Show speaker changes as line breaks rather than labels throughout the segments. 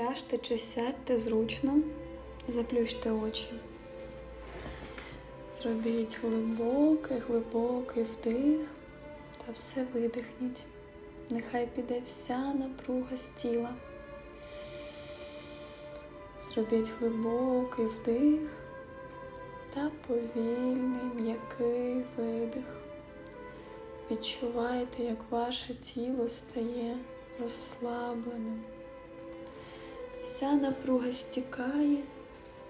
Ляжте чи сядьте зручно, заплющте очі. Зробіть глибокий, глибокий вдих та все видихніть. Нехай піде вся напруга з тіла. Зробіть глибокий вдих та повільний м'який видих. Відчувайте, як ваше тіло стає розслабленим. Вся напруга стікає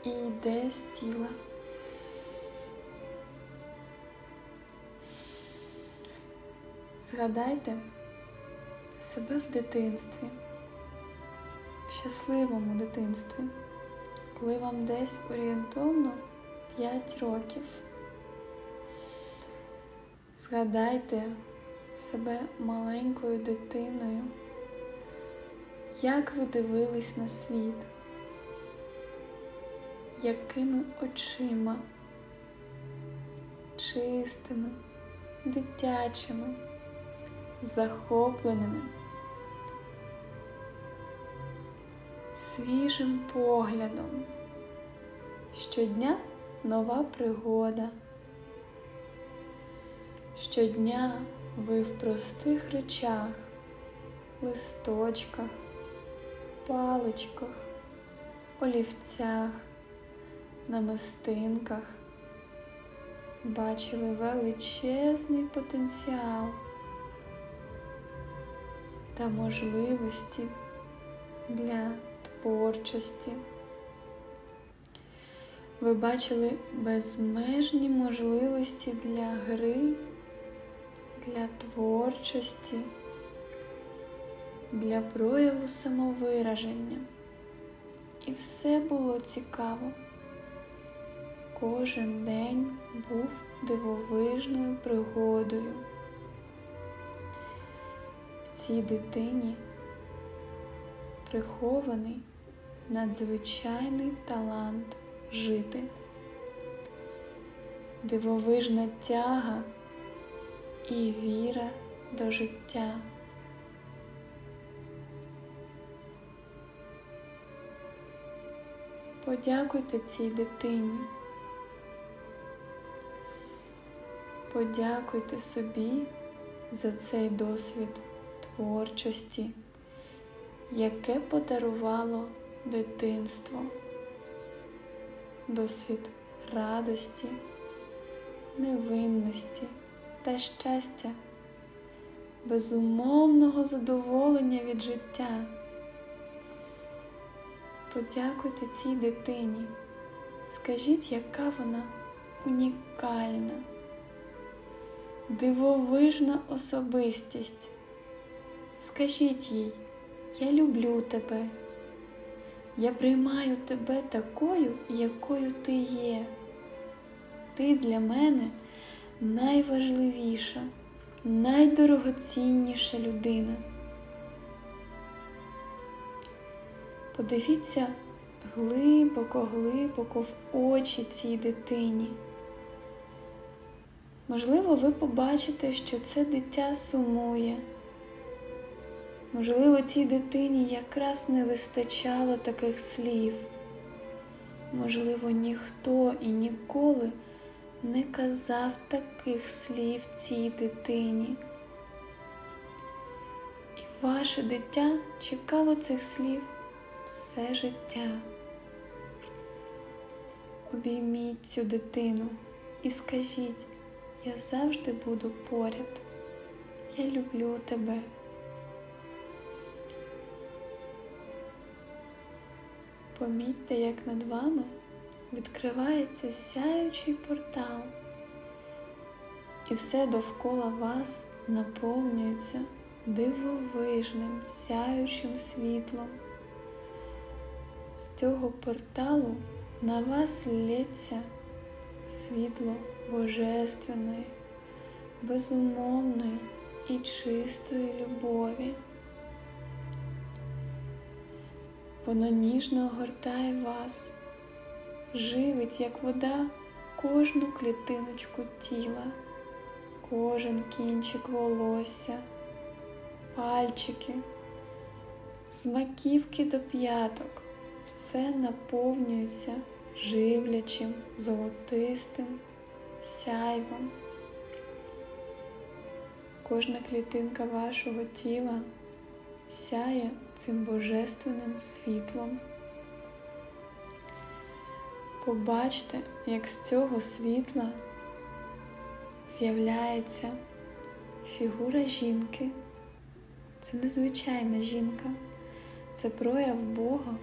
і йде з тіла. Згадайте себе в дитинстві, в щасливому дитинстві, коли вам десь орієнтовно 5 років. Згадайте себе маленькою дитиною, як ви дивились на світ, якими очима, чистими, дитячими, захопленими, свіжим поглядом. Щодня нова пригода. Щодня ви в простих речах, листочках, паличках, олівцях, намистинках бачили величезний потенціал та можливості для творчості. Ви бачили безмежні можливості для гри, для творчості, для прояву самовираження. І все було цікаво. Кожен день був дивовижною пригодою. В цій дитині прихований надзвичайний талант жити, дивовижна тяга і віра до життя. Подякуйте цій дитині. Подякуйте собі за цей досвід творчості, яке подарувало дитинство, досвід радості, невинності та щастя, безумовного задоволення від життя. Подякуйте цій дитині. Скажіть, яка вона унікальна, дивовижна особистість. Скажіть їй, я люблю тебе. Я приймаю тебе такою, якою ти є. Ти для мене найважливіша, найдорогоцінніша людина. Подивіться глибоко-глибоко в очі цій дитині. Можливо, ви побачите, що це дитя сумує. Можливо, цій дитині якраз не вистачало таких слів. Можливо, ніхто і ніколи не казав таких слів цій дитині. І ваше дитя чекало цих слів все життя. Обійміть цю дитину і скажіть, я завжди буду поряд. Я люблю тебе. Помітьте, як над вами відкривається сяючий портал, і все довкола вас наповнюється дивовижним сяючим світлом. Цього порталу на вас лється світло божественної, безумовної і чистої любові. Воно ніжно огортає вас, живить, як вода, кожну клітиночку тіла, кожен кінчик волосся, пальчики, з маківки до п'яток все наповнюється живлячим, золотистим сяйвом. Кожна клітинка вашого тіла сяє цим божественним світлом. Побачте, як з цього світла з'являється фігура жінки. Це незвичайна жінка, це прояв Бога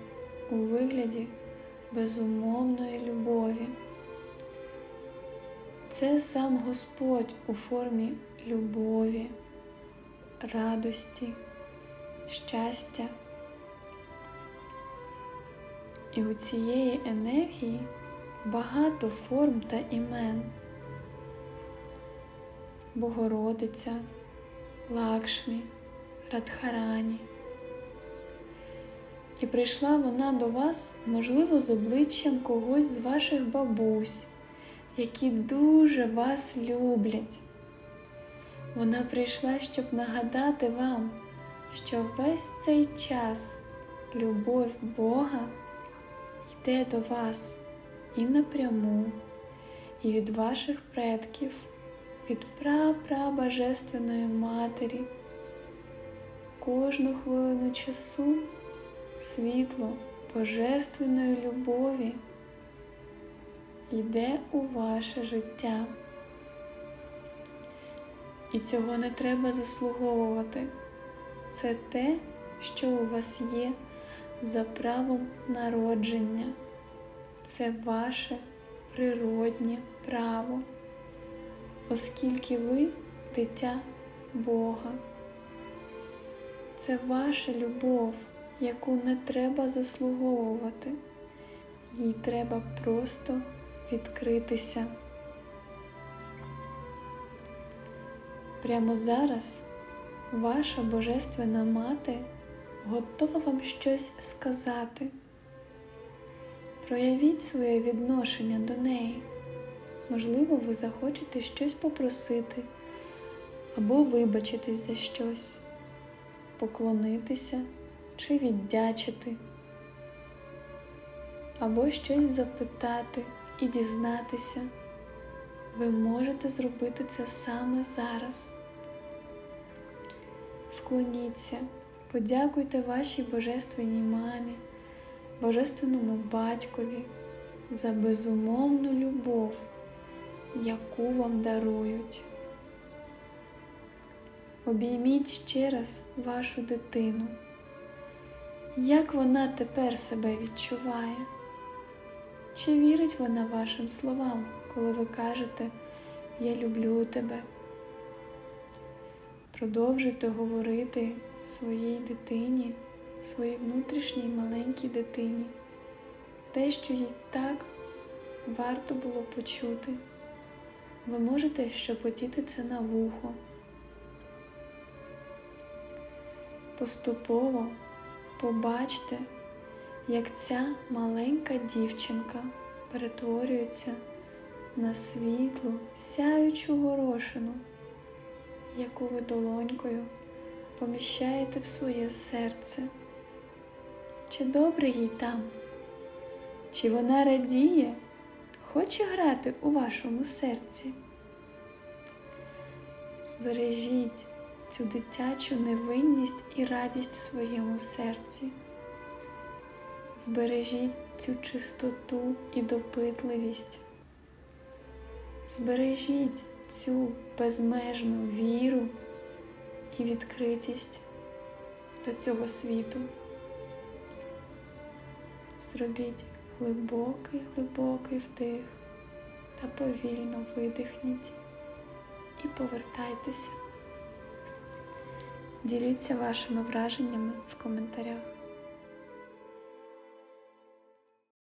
у вигляді безумовної любові. Це сам Господь у формі любові, радості, щастя. І у цієї енергії багато форм та імен. Богородиця, Лакшмі, Радхарані. І прийшла вона до вас, можливо, з обличчям когось з ваших бабусь, які дуже вас люблять. Вона прийшла, щоб нагадати вам, що весь цей час любов Бога йде до вас і напряму, і від ваших предків, від прапрабожественної матері. Кожну хвилину часу світло божественної любові йде у ваше життя. І цього не треба заслуговувати. Це те, що у вас є за правом народження. Це ваше природнє право, оскільки ви дитя Бога. Це ваша любов, яку не треба заслуговувати, їй треба просто відкритися. Прямо зараз ваша Божественна Мати готова вам щось сказати. Проявіть своє відношення до неї. Можливо, ви захочете щось попросити або вибачитись за щось, поклонитися чи віддячити, або щось запитати і дізнатися. Ви можете зробити це саме зараз. Вклоніться, подякуйте вашій Божественній мамі, Божественному батькові за безумовну любов, яку вам дарують. Обійміть ще раз вашу дитину. Як вона тепер себе відчуває? Чи вірить вона вашим словам, коли ви кажете Я люблю тебе? Продовжуйте говорити своїй дитині, своїй внутрішній маленькій дитині, те, що їй так варто було почути. Ви можете шепотіти це на вухо. Поступово побачте, як ця маленька дівчинка перетворюється на світлу, сяючу горошину, яку ви долонькою поміщаєте в своє серце. Чи добре їй там? Чи вона радіє, хоче грати у вашому серці? Збережіть цю дитячу невинність і радість в своєму серці. Збережіть цю чистоту і допитливість. Збережіть цю безмежну віру і відкритість до цього світу. Зробіть глибокий, глибокий вдих та повільно видихніть і повертайтеся. Діліться вашими враженнями в коментарях.